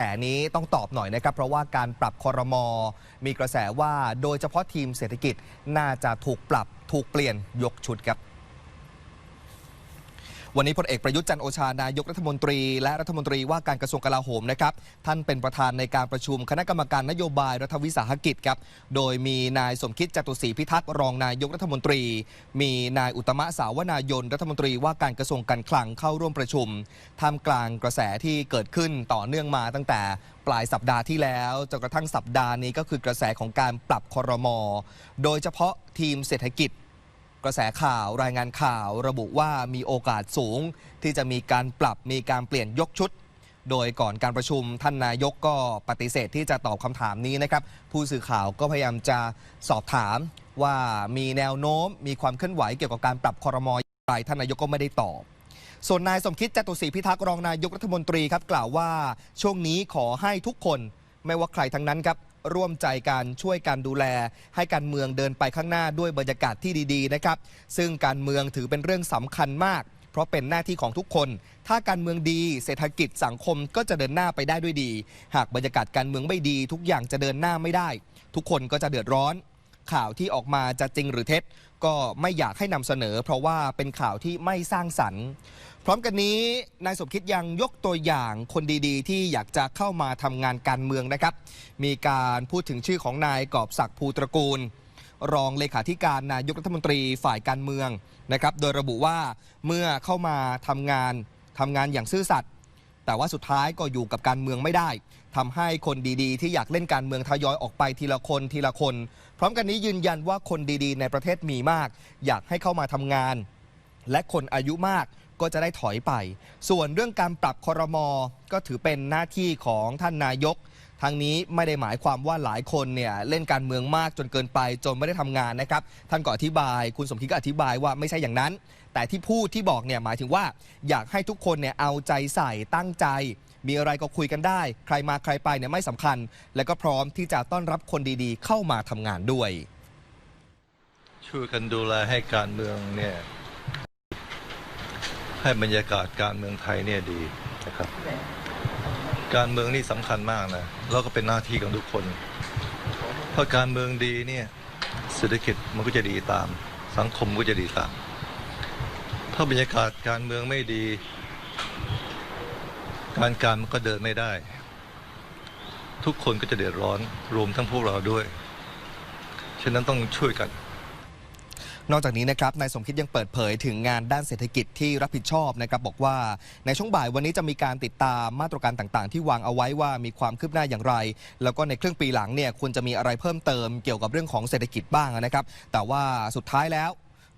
แต่นี้ต้องตอบหน่อยนะครับ เพราะว่าการปรับคอรมอมีกระแสว่าโดยเฉพาะทีมเศรษฐกิจน่าจะถูกปรับถูกเปลี่ยนยกชุดครับ วันนี้พลเอกประยุทธ์จันโอชานายกรัฐมนตรี และรัฐมนตรีว่าการกระทรวงกลาโหมนะครับท่านเป็นประธานในการประชุมคณะกรรมการนโยบายรัฐวิสาหกิจครับโดยมีนายสมคิดจตุศรีพิทักษ์รองนายกรัฐมนตรี มีนายอุตมะสาวนายนรัฐมนตรีว่าการกระทรวงการคลังเข้าร่วมประชุมท่ามกลางกระแสที่เกิดขึ้นต่อเนื่องมาตั้งแต่ปลายสัปดาห์ที่แล้วจนกระทั่งสัปดาห์นี้ก็คือกระแสของการปรับคอรมอโดยเฉพาะทีมเศรษฐกิจ กระแสข่าวรายงานข่าวระบุว่ามีโอกาสสูง ที่จะมีการปรับมีการเปลี่ยนยกชุด โดยก่อนการประชุมท่านนายกก็ปฏิเสธที่จะตอบคำถามนี้นะครับ ผู้สื่อข่าวก็พยายามจะสอบถามว่ามีแนวโน้ม มีความเคลื่อนไหวเกี่ยวกับการปรับคอรมอย่างไรท่านนายกก็ไม่ได้ตอบส่วนนายสมคิดจตุศรีพิทักษ์รองนายกรัฐมนตรีครับกล่าวว่าช่วงนี้ขอให้ทุกคนไม่ว่าใครทั้งนั้นครับ ร่วมใจกันช่วยกันดูแล ให้การเมืองเดินไปข้างหน้าด้วยบรรยากาศที่ดีๆนะครับ ซึ่งการเมืองถือเป็นเรื่องสำคัญมาก เพราะเป็นหน้าที่ของทุกคน ถ้าการเมืองดี เศรษฐกิจสังคมก็จะเดินหน้าไปได้ด้วยดี หากบรรยากาศการเมืองไม่ดี ทุกอย่างจะเดินหน้าไม่ได้ ทุกคนก็จะเดือดร้อนข่าวที่ออกมาจะจริงหรือเท็จ ก็ไม่อยากให้นำเสนอ เพราะว่าเป็นข่าวที่ไม่สร้างสรรค์ พร้อมกันนี้นายสมคิดยังยกตัวอย่างคนดีๆ ที่อยากจะเข้ามาทำงานการเมืองนะครับ มีการพูดถึงชื่อของนายกอบศักดิ์ภูตระกูล รองเลขาธิการนายกรัฐมนตรีฝ่ายการเมืองนะครับ โดยระบุว่าเมื่อเข้ามาทำงานทำงานอย่างซื่อสัตย์แต่ว่าสุดท้ายก็อยู่กับการเมืองไม่ได้ทำให้คนดีๆ ที่อยากเล่นการเมืองทยอยออกไปทีละคนทีละคน พร้อมกันนี้ยืนยันว่าคนดีๆ ในประเทศมีมาก อยากให้เข้ามาทำงาน และคนอายุมาก ก็จะได้ถอยไป ส่วนเรื่องการปรับคอรมอก็ถือเป็นหน้าที่ของท่านนายกทางนี้ไม่ได้หมายความว่าหลายคนเนี่ยเล่นการเมืองมากจนเกินไป จนไม่ได้ทำงานนะครับท่านก็อธิบาย คุณสมคิดก็อธิบายว่าไม่ใช่อย่างนั้น แต่ที่พูดที่บอกเนี่ยหมายถึงว่า อยากให้ทุกคนเนี่ยเอาใจใส่ตั้งใจ มีอะไรก็คุยกันได้ ใครมาใครไปเนี่ยไม่สำคัญ และก็พร้อมที่จะต้อนรับคนดีๆ เข้ามาทำงานด้วย ช่วยกันดูแลให้การเมืองเนี่ย ให้บรรยากาศการเมืองไทยเนี่ยดีนะครับ การเมืองนี่สำคัญมากนะแล้วก็เป็นหน้าที่ของทุกคนเพราการเมืองดีเนี่ยเศรษฐกิจมันก็จะดีตาม สังคมก็จะดีตาม ถ้าบรรยากาศการเมืองไม่ดี การการมันก็เดินไม่ได้ ทุกคนก็จะเดือดร้อนรวมทั้งพวกเราด้วย ฉะนั้นต้องช่วยกัน นอกจากนี้นะครับนายสมคิดยังเปิดเผยถึงงานด้านเศรษฐกิจที่รับผิดชอบนะครับบอกว่าในช่วงบ่ายวันนี้จะมีการติดตามมาตรการต่างๆ ที่วางเอาไว้ว่ามีความคืบหน้าอย่างไร แล้วก็ในครึ่งปีหลังเนี่ยควรจะมีอะไรเพิ่มเติมเกี่ยวกับเรื่องของเศรษฐกิจบ้างนะครับ แต่ว่าสุดท้ายแล้ว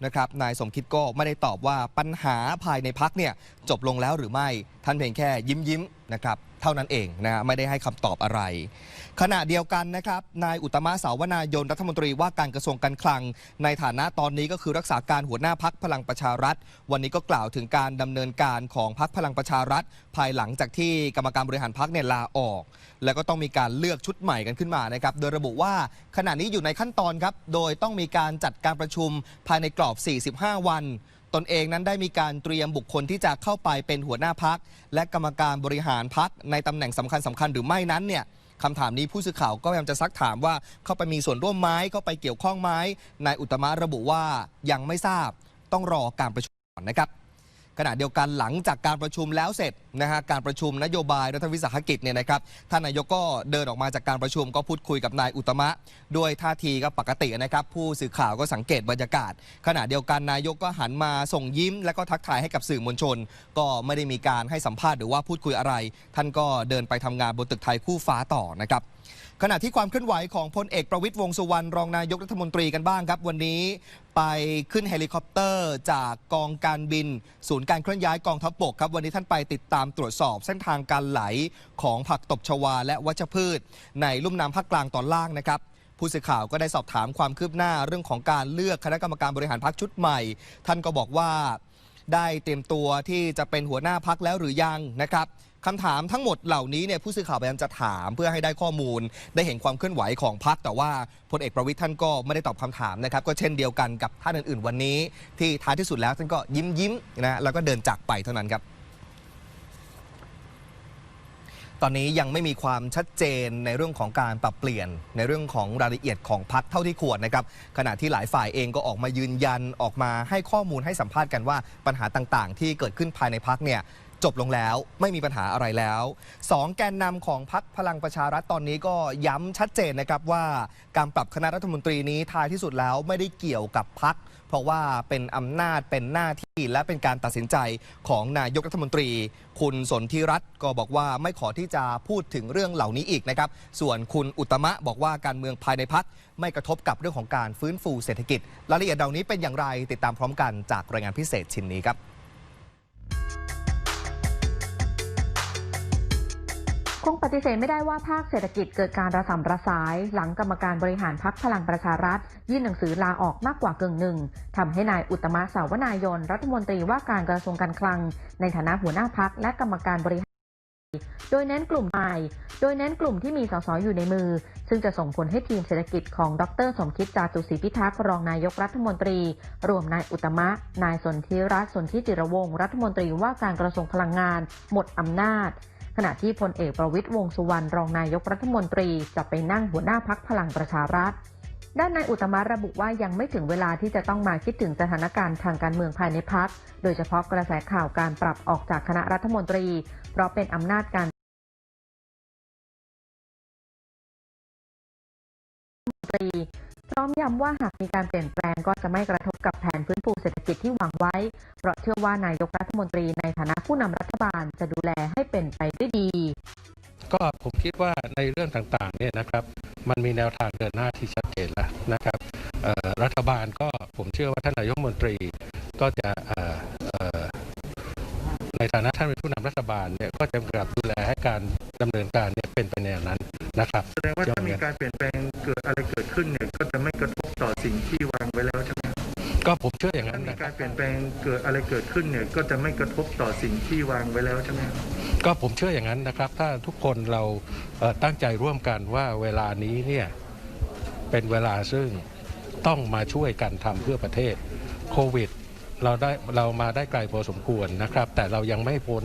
นะครับนายสมคิดก็ไม่ได้ตอบว่าปัญหาภายในพักเนี่ยจบลงแล้วหรือไม่ท่านเพียงแค่ยิ้มยิ้มนะครับ เท่านั้นเองนะฮะไม่ได้ให้คำตอบอะไร ขณะเดียวกันนะครับนายอุตตมะสาวนายนรัฐมนตรีว่าการกระทรวงการคลัง ในฐานะตอนนี้ก็คือรักษาการหัวหน้าพักพลังประชารัฐ วันนี้ก็กล่าวถึงการดำเนินการของพักพลังประชารัฐ ภายหลังจากที่กรรมการบริหารพักเนี่ยลาออก แล้วก็ต้องมีการเลือกชุดใหม่กันขึ้นมานะครับโดยระบุว่าขณะนี้อยู่ในขั้นตอนครับโดยต้องมีการจัดการประชุมภายในกรอบ 45 วัน ตนเองนั้นได้มีการเตรียมบุคคลที่จะเข้าไปเป็นหัวหน้าพัก และกรรมการบริหารพักในตำแหน่งสำคัญสคัญๆหรือไม่นั้นเนี่ยคำถามนี้ผู้สื่อข่าวก็พยายามจะซักถามว่าเข้าไปมีส่วนร่วมไหมเข้าไปเกี่ยวข้องไหมนายอุตมะระบุว่ายังไม่ทราบต้องรอการประชุมก่อนนะครับขณะเดียวกันหลังจากการประชุมแล้วเสร็จ นะฮะการประชุมนโยบายรัฐวิสาหกิจเนี่ยนะครับท่านนายกก็เดินออกมาจากการประชุมก็พูดคุยกับนายอุตมะ ด้วยท่าทีก็ปกตินะครับผู้สื่อข่าวก็สังเกตบรรยากาศ ขณะเดียวกันนายกก็หันมาส่งยิ้ม และก็ทักทายให้กับสื่อมวลชน ก็ไม่ได้มีการให้สัมภาษณ์หรือว่าพูดคุยอะไร ท่านก็เดินไปทำงานบนตึกไทยคู่ฟ้าต่อนะครับขณะที่ความเคลื่อนไหวของพลเอกประวิตยวงสุวรรณรองนายกรัฐมนตรีกันบ้างครับ วันนี้ไปขึ้นเฮลิคอปเตอร์ จากกองการบิน ศูนย์การเคลื่อนย้ายกองทัพบกครับ วันนี้ท่านไปติดตามตรวจสอบเส้นทางการไหลของผักตบชวาและวัชพืช ในลุ่มน้ำภาคกลางตอนล่างนะครับผู้สื่อข่าวก็ได้สอบถามความคืบหน้าเรื่องของการเลือกคณะกรรมการบริหารพักชุดใหม่ ท่านก็บอกว่าได้เตรียมตัวที่จะเป็นหัวหน้าพักแล้วหรือยังนะครับคำถามทั้งหมดเหล่านี้เนี่ยผู้สื่อข่าวพยายามจะถามเพื่อให้ได้ข้อมูล ได้เห็นความเคลื่อนไหวของพักแต่ว่าพลเอกประวิทย์ท่านก็ไม่ได้ตอบคำถามนะครับก็เช่นเดียวกันกับท่านอื่นๆ วันนี้ ที่ท้ายที่สุดแล้วท่านก็ยิ้มยิ้มๆนะแล้วก็เดินจากไปเท่านั้นครับ ตอนนี้ยังไม่มีความชัดเจนในเรื่องของการปรับเปลี่ยน ในเรื่องของรายละเอียดของพักเท่าที่ควรนะครับขณะที่หลายฝ่ายเองก็ออกมายืนยันออกมาให้ข้อมูลให้สัมภาษณ์กันว่าปัญหาต่างๆ ที่เกิดขึ้นภายในพักเนี่ย จบลงแล้วไม่มีปัญหาอะไรแล้วสองแกนนำของพักพลังประชารัฐตอนนี้ก็ย้ำชัดเจนนะครับว่าการปรับคณะรัฐมนตรีนี้ท้ายที่สุดแล้วไม่ได้เกี่ยวกับพักเพราะว่าเป็นอำนาจเป็นหน้าที่และเป็นการตัดสินใจของนายกรัฐมนตรี คุณสนธิรัตน์ก็บอกว่าไม่ขอที่จะพูดถึงเรื่องเหล่านี้อีกนะครับ ส่วนคุณอุตตมะบอกว่าการเมืองภายในพักไม่กระทบกับเรื่องของการฟื้นฟูเศรษฐกิจรายละเอียดเหล่านี้เป็นอย่างไรติดตามพร้อมกันจากรายงานพิเศษชิ้นนี้ครับ คงปฏิเสธไม่ได้ว่าภาคเศรษฐกิจเกิดการระสำระสาย หลังกรรมการบริหารพักพลังประชารัฐ ยื่นหนังสือลาออกมากกว่ากึ่งหนึ่งทำให้นายอุตมะสาวนายน รัฐมนตรีว่าการกระทรวงการคลัง ในฐานะหัวหน้าพักและกรรมการบริหารโดยเน้นกลุ่มใหม่โดยเน้นกลุ่มที่มีสสอยู่ในมือ ซึ่งจะส่งผลให้ทีมเศรษฐกิจของดร สมคิดจาตุศรีพิทักษ์รองนายกรัฐมนตรี รวมนายอุตตมะ นายสนธิรัตน์สนธิจิรวงศ์รัฐมนตรีว่าการกระทรวงพลังงาน หมดอำนาจ ขณะที่พลเอกประวิตยวงสุวรรณรองนายกรัฐมนตรีจะไปนั่งหัวหน้าพักพลังประชารัฐ ด้านนายอุตตมะระบุว่ายังไม่ถึงเวลาที่จะต้องมาคิดถึงสถานการณ์ทางการเมืองภายในพัก โดยเฉพาะกระแสข่าวการปรับออกจากคณะรัฐมนตรี เพราะเป็นอำนาจการตรี พร้อมย้ำว่าหากมีการเปลี่ยนแปลงก็จะไม่กระทบกับแผนฟื้นฟูเศรษฐกิจที่วางไว้ เพราะเชื่อว่านายกรัฐมนตรีในฐานะผู้นำรัฐบาลจะดูแลให้เป็นไปด้วยดี ก็ผมคิดว่าในเรื่องต่างๆเนี่ยนะครับ มันมีแนวทางเดินหน้าที่ชัดเจนแล้วนะครับเอ่อรัฐบาลก็ผมเชื่อว่าท่านนายกรัฐมนตรีก็จะเอ่อเอ่อในฐานะท่านเป็นผู้นำรัฐบาลเนี่ยก็จะกำกับดูแลให้การดำเนินการเนี่ยเป็นไปในแนวนั้นนะครับแสดงว่าถ้ามีการเปลี่ยนแปลง เกิดอะไรเกิดขึ้นเนี่ยก็จะไม่กระทบต่อสิ่งที่วางไว้แล้วใช่ไหมก็ผมเชื่ออย่างนั้ถ้านมีนะคการับรเปลี่ยนแปลงเกิดอะไรเกิดขึ้นเนี่ยก็จะไม่กระทบต่อสิ่งที่วางไว้แล้วใช่ไหมก็ผมเชื่ออย่างนั้นนะครับ ถ้าทุกคนเราเอ่อตั้งใจร่วมกันว่าเวลานี้เนี่ยเป็นเวลาซึ่งต้องมาช่วยกันทำเพื่อประเทศโควิด เราได้เรามาได้ไกลพอสมควรนะครับ แต่เรายังไม่พ้น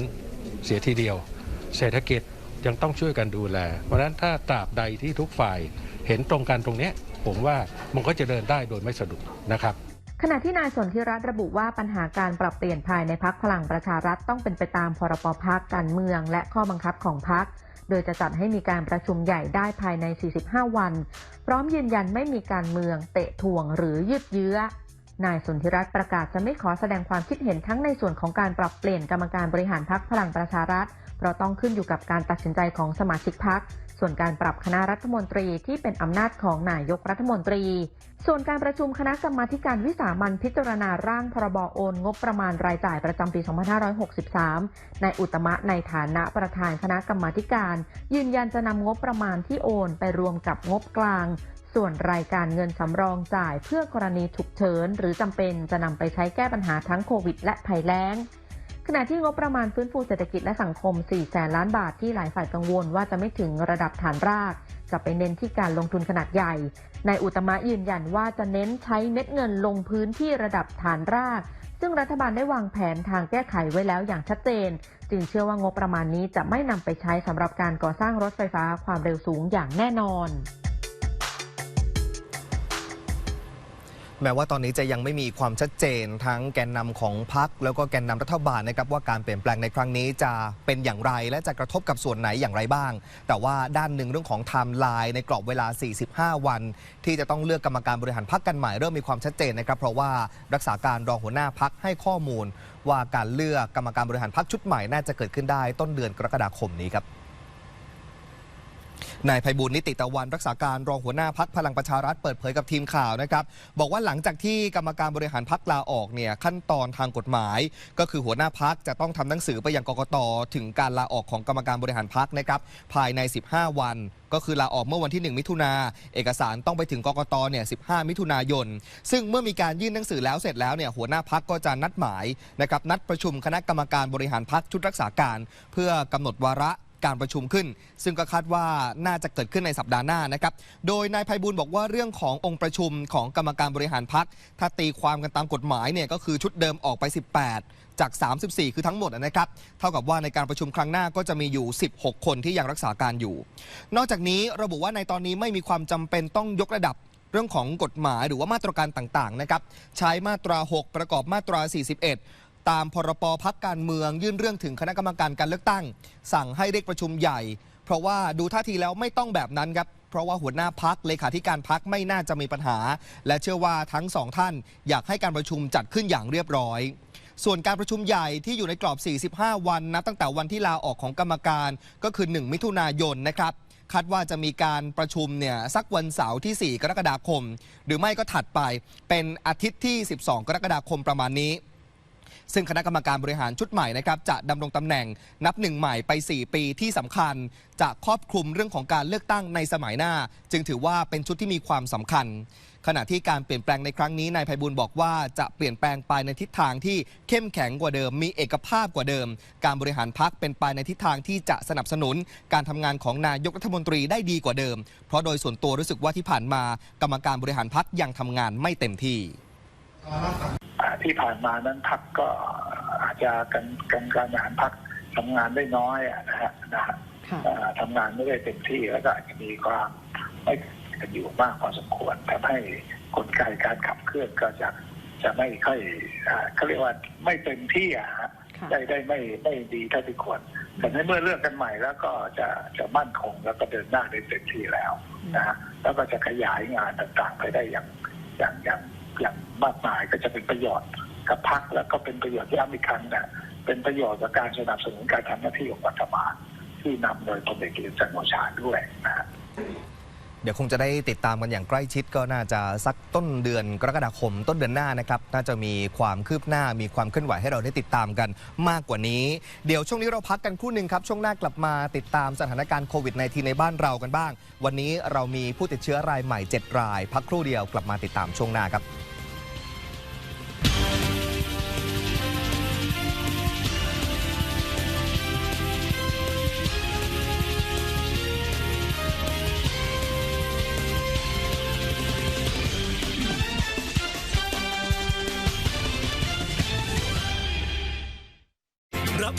เสียทีเดียว เศรษฐกิจ ยังต้องช่วยกันดูแล เพราะฉะนั้นถ้าตราบใดที่ทุกฝ่ายเห็นตรงกันตรงนี้ผมว่ามันก็จะเดินได้โดยไม่สะดุดนะครับขณะที่นายสนธิรัตน์ระบุว่าปัญหาการปรับเปลี่ยนภายในพักพลังประชารัฐต้องเป็นไปตามพรบพักการเมืองและข้อบังคับของพัก โดยจะจัดให้มีการประชุมใหญ่ได้ภายใน 45 วัน พร้อมยืนยันไม่มีการเมืองเตะถ่วงหรือยืดเยื้อ นายสนธิรัตน์ประกาศจะไม่ขอแสดงความคิดเห็นทั้งในส่วนของการปรับเปลี่ยนกรรมการบริหารพักพลังประชารัฐ เพราะต้องขึ้นอยู่กับการตัดสินใจของสมาชิกพัก ส่วนการปรับคณะรัฐมนตรีที่เป็นอำนาจของนายกรัฐมนตรี ส่วนการประชุมคณะกรรมาธิการวิสามันพิจารณาร่างพรบโอน งบประมาณรายจ่ายประจำปี 2563 นายอุตมะในฐานะประธานคณะกรรมาธิการ ยืนยันจะนำงบประมาณที่โอนไปรวมกับงบกลางส่วนรายการเงินสำรองจ่ายเพื่อกรณีฉุกเฉินหรือจำเป็นจะนำไปใช้แก้ปัญหาทั้งโควิดและภัยแล้ง ขณะที่งบประมาณฟื้นฟูเศรษฐกิจและสังคม 4 แสนล้านบาทที่หลายฝ่ายกังวลว่าจะไม่ถึงระดับฐานราก จะไปเน้นที่การลงทุนขนาดใหญ่ นายอุตมะยืนยันว่าจะเน้นใช้เม็ดเงินลงพื้นที่ระดับฐานราก ซึ่งรัฐบาลได้วางแผนทางแก้ไขไว้แล้วอย่างชัดเจน จึงเชื่อว่างบประมาณนี้จะไม่นำไปใช้สำหรับการก่อสร้างรถไฟฟ้าความเร็วสูงอย่างแน่นอน แม้ว่าตอนนี้จะยังไม่มีความชัดเจนทั้งแกนนำของพักแล้วก็แกนนำรัฐบาลนะครับว่าการเปลี่ยนแปลงในครั้งนี้จะเป็นอย่างไร และจะกระทบกับส่วนไหนอย่างไรบ้าง แต่ว่าด้านหนึ่งเรื่องของไทม์ไลน์ในกรอบเวลา 45 วัน ที่จะต้องเลือกกรรมการบริหารพักกันใหม่เริ่มมีความชัดเจนนะครับเพราะว่ารักษาการรองหัวหน้าพักให้ข้อมูล ว่าการเลือกกรรมการบริหารพักชุดใหม่น่าจะเกิดขึ้นได้ต้นเดือนกรกฎาคมนี้ครับ นายไพบูลนิติตะวันรักษาการรองหัวหน้าพักพลังประชารัฐเปิดเผยกับทีมข่าวนะครับ บอกว่าหลังจากที่กรรมการบริหารพักลาออกเนี่ยขั้นตอนทางกฎหมาย ก็คือหัวหน้าพักจะต้องทำหนังสือไปยังกกตถึงการลาออกของกรรมการบริหารพักนะครับภายใน 15 วันก็คือลาออกเมื่อวันที่ 1 มิถุนา เอกสารต้องไปถึงกกตเนี่ย 15 มิถุนายน ซึ่งเมื่อมีการยื่นหนังสือแล้วเสร็จแล้วเนี่ยหัวหน้าพักก็จะนัดหมายนะครับนัดประชุมคณะกรรมการบริหารพักชุดรักษาการ เพื่อกำหนดวาระ การประชุมขึ้น ซึ่งก็คาดว่าน่าจะเกิดขึ้นในสัปดาห์หน้านะครับ โดยนายไพบูลบอกว่าเรื่องขององค์ประชุมของกรรมการบริหารพักถ้าตีความกันตามกฎหมายเนี่ยก็คือชุดเดิมออกไป 18 จาก 34 คือทั้งหมดนะครับ เท่ากับว่าในการประชุมครั้งหน้าก็จะมีอยู่ 16 คนที่ยังรักษาการอยู่ นอกจากนี้ระบุว่าในตอนนี้ไม่มีความจำเป็นต้องยกระดับเรื่องของกฎหมายหรือว่ามาตรการต่างๆนะครับใช้มาตรา 6 ประกอบมาตรา 41 ตามพรปพักการเมืองยื่นเรื่องถึงคณะกรรมการการเลือกตั้ง สั่งให้เรียกประชุมใหญ่ เพราะว่าดูท่าทีแล้วไม่ต้องแบบนั้นครับ เพราะว่าหัวหน้าพักเลขาธิการพักไม่น่าจะมีปัญหา และเชื่อว่าทั้งสองท่าน อยากให้การประชุมจัดขึ้นอย่างเรียบร้อยส่วนการประชุมใหญ่ที่อยู่ในกรอบ 45 วันนับตั้งแต่วันที่ลาออกของกรรมการก็คือ 1 มิถุนายนนะครับ คาดว่าจะมีการประชุมเนี่ยสักวันเสาร์ที่ 4 กรกฎาคม หรือไม่ก็ถัดไปเป็นอาทิตย์ที่ 12 กรกฎาคมประมาณนี้ ซึ่งคณะกรรมการบริหารชุดใหม่นะครับจะดำรงตำแหน่งนับหนึ่งใหม่ไป 4 ปีที่สำคัญ จะครอบคลุมเรื่องของการเลือกตั้งในสมัยหน้า จึงถือว่าเป็นชุดที่มีความสำคัญ ขณะที่การเปลี่ยนแปลงในครั้งนี้นายไพบูลบอกว่าจะเปลี่ยนแปลงไปในทิศทางที่เข้มแข็งกว่าเดิม มีเอกภาพกว่าเดิม การบริหารพักเป็นไปในทิศทางที่จะสนับสนุน การทำงานของนายกรัฐมนตรีได้ดีกว่าเดิม เพราะโดยส่วนตัวรู้สึกว่าที่ผ่านมา กรรมการบริหารพักยังทำงานไม่เต็มที่ ที่ผ่านมานั้นพักก็อาจจะกันกันการบริหารพักทำงานได้น้อยอะนะฮะนะฮะค่ะอ่าทำงานไม่ได้เต็มที่แล้วก็อาจจะมีความไม่กันอยู่มากพอสมควรทำให้กลไกการขับเคลื่อนก็จะจะไม่ค่อยอ่าเขาเรียกว่าไม่เต็มที่อะฮะค่ะได้ได้ไม่ไม่ดีเท่าที่ควรแต่ในเมื่อเลือกกันใหม่แล้วก็จะจะมั่นคงแล้วก็เดินหน้าได้เต็มที่แล้วนะฮะแล้วก็จะขยายงานต่างๆไปได้อย่างอย่างอย่าง อย่างมากมายก็จะเป็นประโยชน์กับพรรคแล้วก็เป็นประโยชน์ย้ำอีกครั้งนะเป็นประโยชน์กับการสนับสนุนการทำหน้าที่ของรัฐบาลที่นำโดยพลเอกประยุทธ์จันทร์โอชาด้วยนะฮะเดี๋ยวคงจะได้ติดตามกันอย่างใกล้ชิดก็น่าจะสักต้นเดือนกรกฎาคม ต้นเดือนหน้านะครับ น่าจะมีความคืบหน้ามีความเคลื่อนไหวให้เราได้ติดตามกันมากกว่านี้ เดี๋ยวช่วงนี้เราพักกันครู่หนึ่งครับ ช่วงหน้ากลับมาติดตามสถานการณ์โควิด -19 ในบ้านเรากันบ้าง วันนี้เรามีผู้ติดเชื้อรายใหม่ 7 ราย พักครู่เดียวกลับมาติดตามช่วงหน้าครับ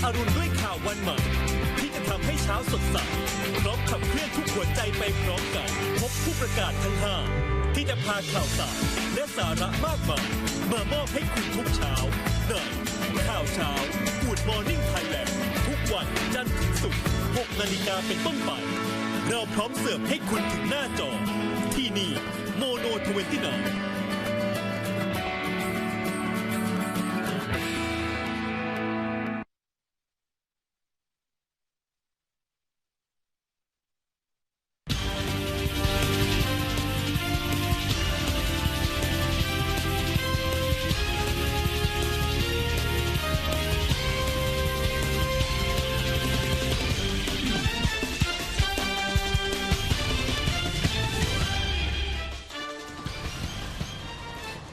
อรุณด้วยข่าววันใหม่ ที่จะทำให้เช้าสดใสพร้อมขับเคลื่อนทุกหัวใจไปพร้อมกัน พบผู้ประกาศทั้งห้าที่จะพาข่าวสารและสาระมากมายมามอบให้คุณทุกเช้าในข่าวเช้า Good Morning Thailand ทุกวันจันทร์ถึงศุกร์6นาฬิกาเป็นต้นไป เราพร้อมเสิร์ฟให้คุณถึงหน้าจอ ที่นี่โมโนทเวนตี้น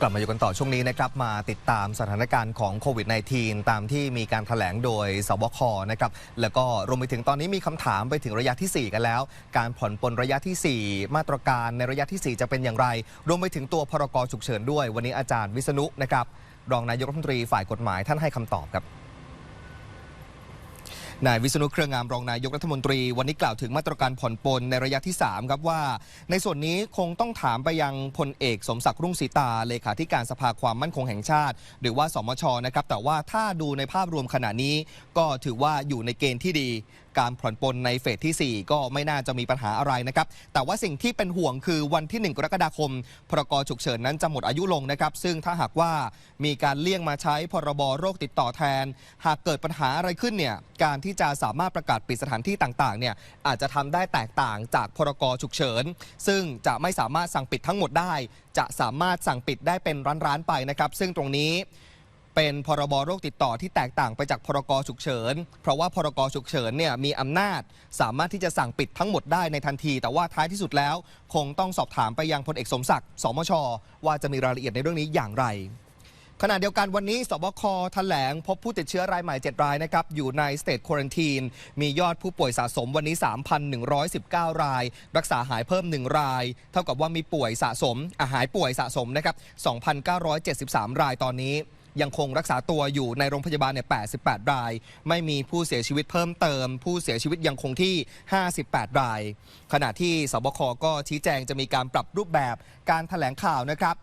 กลับมาอยู่กันต่อช่วงนี้นะครับมาติดตามสถานการณ์ของโควิด -19 ตามที่มีการถแถลงโดยสบคนะครับแล้วก็รวมไปถึงตอนนี้มีคำถามไปถึงระยะทีสี่ 4 กันแล้ว การผ่อนปลนระยะทีสี่4 มาตรการในระยะทีสี่ 4 จะเป็นอย่างไร รวมไปถึงตัวพรกฉุกเฉินด้วย วันนี้อาจารย์วิษณุนะครับรองนายกรัฐมนตรีฝ่ายกฎหมายท่านให้คำตอบครับ นายวิษณุเครืองามรองนายกรัฐมนตรี วันนี้กล่าวถึงมาตรการผ่อนปลนในระยะที่ 3 ครับว่า ในส่วนนี้คงต้องถามไปยังพลเอกสมศักดิ์รุ่งสีตาเลขาธิการสภาความมั่นคงแห่งชาติ หรือว่าสมชนะครับแต่ว่าถ้าดูในภาพรวมขณะนี้ก็ถือว่าอยู่ในเกณฑ์ที่ดี การผ่อนปลนในเฟสที่ 4 ก็ไม่น่าจะมีปัญหาอะไรนะครับ แต่ว่าสิ่งที่เป็นห่วงคือวันที่ 1 กรกฎาคม พรกฉุกเฉินนั้นจะหมดอายุลงนะครับ ซึ่งถ้าหากว่ามีการเลี่ยงมาใช้พรบโรคติดต่อแทน หากเกิดปัญหาอะไรขึ้นเนี่ยการที่จะสามารถประกาศปิดสถานที่ต่างๆเนี่ยอาจจะทำได้แตกต่างจากพรกฉุกเฉิน ซึ่งจะไม่สามารถสั่งปิดทั้งหมดได้ จะสามารถสั่งปิดได้เป็นร้านๆไปนะครับ ซึ่งตรงนี้ เป็นพรบโรคติดต่อที่แตกต่างไปจากพรกฉุกเฉิน เพราะว่าพรกฉุกเฉินเนี่ยมีอำนาจ สามารถที่จะสั่งปิดทั้งหมดได้ในทันที แต่ว่าท้ายที่สุดแล้ว คงต้องสอบถามไปยังพลเอกสมศักดิ์สมช ว่าจะมีรายละเอียดในเรื่องนี้อย่างไรขณะเดียวกันวันนี้สบคแถลง พบผู้ติดเชื้อรายใหม่ 7 รายนะครับ อยู่ในสเต e คว r นตีนมียอดผู้ป่วยสะสมวันนี้ 3,119 ราย รักษาหายเพิ่ม 1 ราย เท่ากับว่ามีป่วยสะสมอาหายป่วยสะสมนะครับ 2,973 รายตอนนี้ ยังคงรักษาตัวอยู่ในโรงพยาบาลเนี่ย88 ราย ไม่มีผู้เสียชีวิตเพิ่มเติม ผู้เสียชีวิตยังคงที่ 58 ราย ขณะที่สบคก็ชี้แจงจะมีการปรับรูปแบบการถแถลงข่าวนะครับ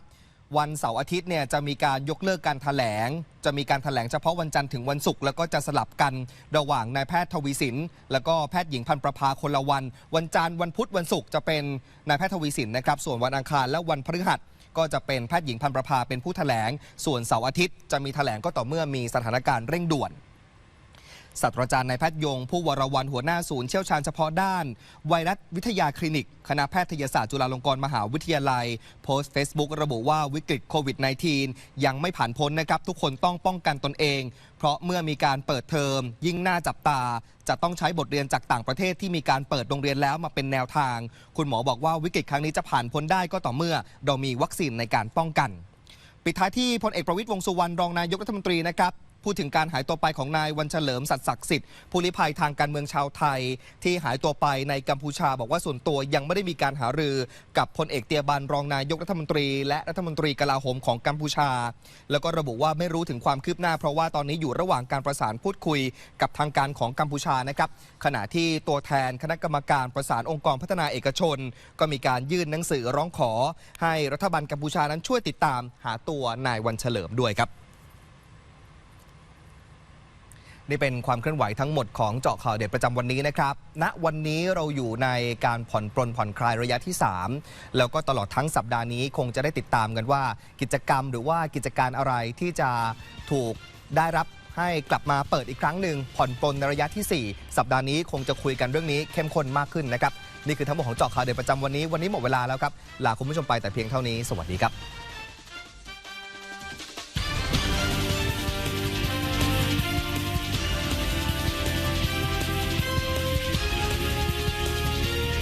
วันเสาร์อาทิตย์เนี่ยจะมีการยกเลิกการถแถลง จะมีการถแถลงเฉพาะวันจันทร์ถึงวันศุกร์แล้วก็จะสลับกันระหว่างนายแพทย์ทวีสิน แล้วก็แพทย์หญิงพันประภาคนละวัน วันจันทร์วันพุธวันศุกร์จะเป็นนายแพทย์ทวีสินนะครับ ส่วนวันอังคารและวันพฤหัส ก็จะเป็นแพทย์หญิงพันประภาเป็นผู้ถแถลง ส่วนเสาร์อาทิตย์จะมีถแถลงก็ต่อเมื่อมีสถานการณ์เร่งด่วน ศาสตราจารย์นายแพทย์ยง ผู้วรวันหัวหน้าศูนย์เชี่ยวชาญเฉพาะด้าน ไวรัสวิทยาคลินิก คณะแพทยศาสตร์จุฬาลงกรณ์มหาวิทยาลัย โพสต์ Facebook ระบุว่าวิกฤตโควิด -19 ยังไม่ผ่านพ้นนะครับ ทุกคนต้องป้องกันตนเอง เพราะเมื่อมีการเปิดเทอม ยิ่งน่าจับตา จะต้องใช้บทเรียนจากต่างประเทศที่มีการเปิดโรงเรียนแล้วมาเป็นแนวทาง คุณหมอบอกว่าวิกฤตครั้งนี้จะผ่านพ้นได้ก็ต่อเมื่อ เรามีวัคซีนในการป้องกันปิดท้ายที่พลเอกประวิตยวงสุวรรณรองนายกรัฐมนตรีนะครับ พูดถึงการหายตัวไปของนายวันเฉลิมสัตศักดิ์สิทธิ์ผู้ลี้ภัยทางการเมืองชาวไทย ที่หายตัวไปในกัมพูชาบอกว่าส่วนตัวยังไม่ได้มีการหารือกับพลเอกเตียบันรองนายกรัฐมนตรี และรัฐมนตรีกลาโหมของกัมพูชา แล้วก็ระบุว่าไม่รู้ถึงความคืบหน้าเพราะว่าตอนนี้อยู่ระหว่างการประสานพูดคุยกับทางการของกัมพูชานะครับขณะที่ตัวแทนคณะกรรมการประสานองค์กรพัฒนาเอกชน ก็มีการยื่นหนังสือร้องขอ ให้รัฐบาลกัมพูชานั้นช่วยติดตามหาตัวนายวันเฉลิมด้วยครับ นี่เป็นความเคลื่อนไหวทั้งหมดของเจาะข่าวเด็ดประจำวันนี้นะครับ ณ วันนี้เราอยู่ในการผ่อนปลนผ่อนคลายระยะที่ 3 แล้วก็ตลอดทั้งสัปดาห์นี้คงจะได้ติดตามกันว่า กิจกรรมหรือว่ากิจการอะไรที่จะถูกได้รับให้กลับมาเปิดอีกครั้งหนึ่งผ่อนปลนในระยะทีสี่4 สัปดาห์นี้คงจะคุยกันเรื่องนี้เข้มข้นมากขึ้นนะครับ นี่คือทั้งหมดของเจาะข่าวเด็ดประจำวันนี้ วันนี้หมดเวลาแล้วครับ ลาคุณผู้ชมไปแต่เพียงเท่านี้ สวัสดีครับ